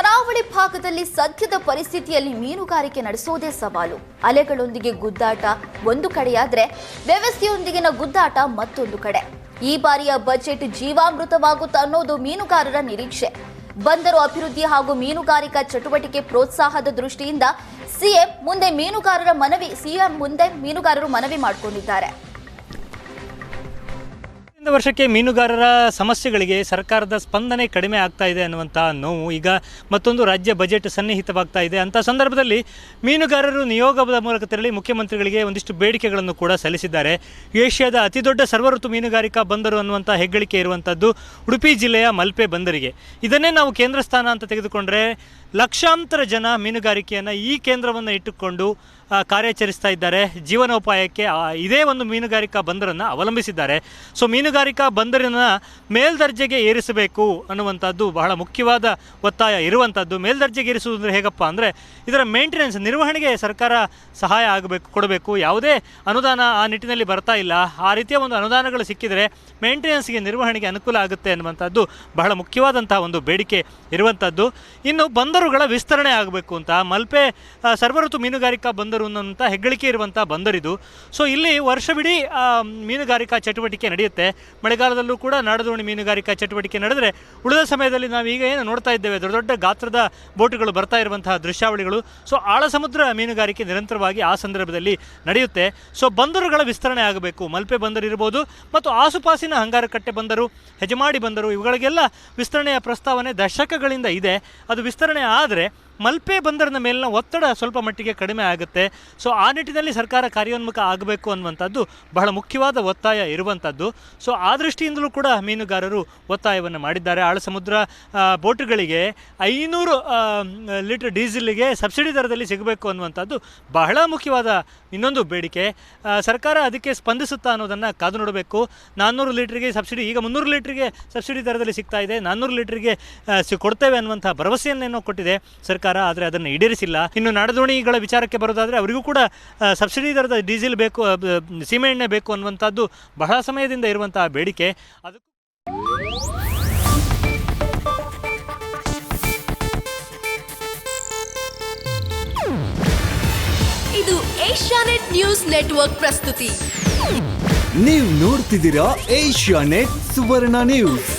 ಕರಾವಳಿ ಭಾಗದಲ್ಲಿ ಸದ್ಯದ ಪರಿಸ್ಥಿತಿಯಲ್ಲಿ ಮೀನುಗಾರಿಕೆ ನಡೆಸೋದೇ ಸವಾಲು. ಅಲೆಗಳೊಂದಿಗೆ ಗುದ್ದಾಟ ಒಂದು ಕಡೆಯಾದ್ರೆ ವ್ಯವಸ್ಥೆಯೊಂದಿಗಿನ ಗುದ್ದಾಟ ಮತ್ತೊಂದು ಕಡೆ. ಈ ಬಾರಿಯ ಬಜೆಟ್ ಜೀವಾಮೃತವಾಗುತ್ತಾ ಅನ್ನೋದು ಮೀನುಗಾರರ ನಿರೀಕ್ಷೆ. ಬಂದರು ಅಭಿವೃದ್ಧಿ ಹಾಗೂ ಮೀನುಗಾರಿಕಾ ಚಟುವಟಿಕೆ ಪ್ರೋತ್ಸಾಹದ ದೃಷ್ಟಿಯಿಂದ ಸಿಎಂ ಮುಂದೆ ಮೀನುಗಾರರ ಮನವಿ, ಸಿಎಂ ಮುಂದೆ ಮೀನುಗಾರರು ಮನವಿ ಮಾಡಿಕೊಂಡಿದ್ದಾರೆ. ವರ್ಷಕ್ಕೆ ಮೀನುಗಾರರ ಸಮಸ್ಯೆಗಳಿಗೆ ಸರ್ಕಾರದ ಸ್ಪಂದನೆ ಕಡಿಮೆ ಆಗ್ತಾ ಇದೆ ಅನ್ನುವಂಥ ನೋವು ಈಗ ಮತ್ತೊಂದು ರಾಜ್ಯ ಬಜೆಟ್ ಸನ್ನಿಹಿತವಾಗ್ತಾ ಇದೆ. ಅಂಥ ಸಂದರ್ಭದಲ್ಲಿ ಮೀನುಗಾರರು ನಿಯೋಗದ ಮೂಲಕ ತೆರಳಿ ಮುಖ್ಯಮಂತ್ರಿಗಳಿಗೆ ಒಂದಿಷ್ಟು ಬೇಡಿಕೆಗಳನ್ನು ಕೂಡ ಸಲ್ಲಿಸಿದ್ದಾರೆ. ಏಷ್ಯಾದ ಅತಿದೊಡ್ಡ ಸರ್ವಋತು ಮೀನುಗಾರಿಕಾ ಬಂದರು ಅನ್ನುವಂಥ ಹೆಗ್ಗಳಿಕೆ ಇರುವಂಥದ್ದು ಉಡುಪಿ ಜಿಲ್ಲೆಯ ಮಲ್ಪೆ ಬಂದರಿಗೆ. ಇದನ್ನೇ ನಾವು ಕೇಂದ್ರ ಸ್ಥಾನ ಅಂತ ತೆಗೆದುಕೊಂಡ್ರೆ ಲಕ್ಷಾಂತರ ಜನ ಮೀನುಗಾರಿಕೆಯನ್ನು ಈ ಕೇಂದ್ರವನ್ನು ಇಟ್ಟುಕೊಂಡು ಕಾರ್ಯಾಚರಿಸ್ತಾ ಇದ್ದಾರೆ. ಜೀವನೋಪಾಯಕ್ಕೆ ಇದೇ ಒಂದು ಮೀನುಗಾರಿಕಾ ಬಂದರನ್ನು ಅವಲಂಬಿಸಿದ್ದಾರೆ. ಸೊ, ಮೀನುಗಾರಿಕಾ ಬಂದರನ್ನು ಮೇಲ್ದರ್ಜೆಗೆ ಏರಿಸಬೇಕು ಅನ್ನುವಂಥದ್ದು ಬಹಳ ಮುಖ್ಯವಾದ ಒತ್ತಾಯ ಇರುವಂಥದ್ದು. ಮೇಲ್ದರ್ಜೆಗೆ ಏರಿಸುವುದು ಅಂದರೆ ಹೇಗಪ್ಪ ಅಂದರೆ, ಇದರ ಮೇಂಟೆನೆನ್ಸ್ ನಿರ್ವಹಣೆಗೆ ಸರ್ಕಾರ ಸಹಾಯ ಆಗಬೇಕು, ಕೊಡಬೇಕು. ಯಾವುದೇ ಅನುದಾನ ಆ ನಿಟ್ಟಿನಲ್ಲಿ ಬರ್ತಾ ಇಲ್ಲ. ಆ ರೀತಿಯ ಒಂದು ಅನುದಾನಗಳು ಸಿಕ್ಕಿದರೆ ಮೇಂಟೆನೆನ್ಸ್ಗೆ ನಿರ್ವಹಣೆಗೆ ಅನುಕೂಲ ಆಗುತ್ತೆ ಅನ್ನುವಂಥದ್ದು ಬಹಳ ಮುಖ್ಯವಾದಂತಹ ಒಂದು ಬೇಡಿಕೆ ಇರುವಂಥದ್ದು. ಇನ್ನು ಬಂದರುಗಳ ವಿಸ್ತರಣೆ ಆಗಬೇಕು ಅಂತ. ಮಲ್ಪೆ ಸರ್ವಋತು ಮೀನುಗಾರಿಕಾ ಬಂದರು ಅನ್ನುವಂಥ ಹೆಗ್ಗಳಿಕೆ ಇರುವಂಥ ಬಂದರಿದು ಸೊ ಇಲ್ಲಿ ವರ್ಷವಿಡೀ ಮೀನುಗಾರಿಕಾ ಚಟುವಟಿಕೆ ನಡೆಯುತ್ತೆ. ಮಳೆಗಾಲದಲ್ಲೂ ಕೂಡ ನಾಡದೋಣಿ ಮೀನುಗಾರಿಕಾ ಚಟುವಟಿಕೆ ನಡೆದರೆ ಉಳಿದ ಸಮಯದಲ್ಲಿ ನಾವು ಈಗ ಏನು ನೋಡ್ತಾ ಇದ್ದೇವೆ? ದೊಡ್ಡ ದೊಡ್ಡ ಗಾತ್ರದ ಬೋಟುಗಳು ಬರ್ತಾ ಇರುವಂತಹ ದೃಶ್ಯಾವಳಿಗಳು. ಸೊ ಆಳ ಸಮುದ್ರ ಮೀನುಗಾರಿಕೆ ನಿರಂತರವಾಗಿ ಆ ಸಂದರ್ಭದಲ್ಲಿ ನಡೆಯುತ್ತೆ. ಸೊ ಬಂದರುಗಳ ವಿಸ್ತರಣೆ ಆಗಬೇಕು. ಮಲ್ಪೆ ಬಂದರು ಇರ್ಬೋದು ಮತ್ತು ಆಸುಪಾಸಿನ ಹಂಗಾರಕಟ್ಟೆ ಬಂದರು, ಹೆಜಮಾಡಿ ಬಂದರು, ಇವುಗಳಿಗೆಲ್ಲ ವಿಸ್ತರಣೆಯ ಪ್ರಸ್ತಾವನೆ ದಶಕಗಳಿಂದ ಇದೆ. ಅದು ವಿಸ್ತರಣೆ ಆದರೆ ಮಲ್ಪೆ ಬಂದರಿನ ಮೇಲಿನ ಒತ್ತಡ ಸ್ವಲ್ಪ ಮಟ್ಟಿಗೆ ಕಡಿಮೆ ಆಗುತ್ತೆ. ಸೊ ಆ ನಿಟ್ಟಿನಲ್ಲಿ ಸರ್ಕಾರ ಕಾರ್ಯೋನ್ಮುಖ ಆಗಬೇಕು ಅನ್ನುವಂಥದ್ದು ಬಹಳ ಮುಖ್ಯವಾದ ಒತ್ತಾಯ ಇರುವಂಥದ್ದು. ಸೊ ಆ ದೃಷ್ಟಿಯಿಂದಲೂ ಕೂಡ ಮೀನುಗಾರರು ಒತ್ತಾಯವನ್ನು ಮಾಡಿದ್ದಾರೆ. ಆಳ ಸಮುದ್ರ ಬೋಟ್ಗಳಿಗೆ ಐನೂರು ಲೀಟರ್ ಡೀಸೆಲ್ಗೆ ಸಬ್ಸಿಡಿ ದರದಲ್ಲಿ ಸಿಗಬೇಕು ಅನ್ನುವಂಥದ್ದು ಬಹಳ ಮುಖ್ಯವಾದ ಇನ್ನೊಂದು ಬೇಡಿಕೆ. ಸರ್ಕಾರ ಅದಕ್ಕೆ ಸ್ಪಂದಿಸುತ್ತಾ ಅನ್ನೋದನ್ನು ಕಾದು ನೋಡಬೇಕು. ನಾನ್ನೂರು ಲೀಟ್ರಿಗೆ ಸಬ್ಸಿಡಿ, ಈಗ ಮುನ್ನೂರು ಲೀಟ್ರಿಗೆ ಸಬ್ಸಿಡಿ ದರದಲ್ಲಿ ಸಿಗ್ತಾ ಇದೆ. ನಾನ್ನೂರು ಲೀಟ್ರಿಗೆ ಕೊಡ್ತೇವೆ ಅನ್ನುವಂಥ ಭರವಸೆಯನ್ನೇನೋ ಕೊಟ್ಟಿದೆ ಸರ್ಕಾರ. ಆದರೆ ಅದನ್ನು ಈಡೇರಿಸಿಲ್ಲ. ಇನ್ನು ನಾಡದೋಣಿಗಳ ವಿಚಾರಕ್ಕೆ ಬರೋದಾದರೆ ಅವರಿಗೂ ಕೂಡ ಸಬ್ಸಿಡಿ ದರದ ಡೀಸೆಲ್ ಬೇಕು ಸೀಮೆಎಣ್ಣೆ ಬೇಕು ಅನ್ನುವಂಥದ್ದು ಬಹಳ ಸಮಯದಿಂದ ಇರುವಂತಹ ಬೇಡಿಕೆ. ಅದು ಇದು ಏಷ್ಯಾನೆಟ್ ನ್ಯೂಸ್ ನೆಟ್ವರ್ಕ್ ಪ್ರಸ್ತುತಿ. ನೀವು ನೋಡ್ತಿದ್ದೀರಾ ಏಷ್ಯಾ ನೆಟ್ ಸುವರ್ಣ ನ್ಯೂಸ್.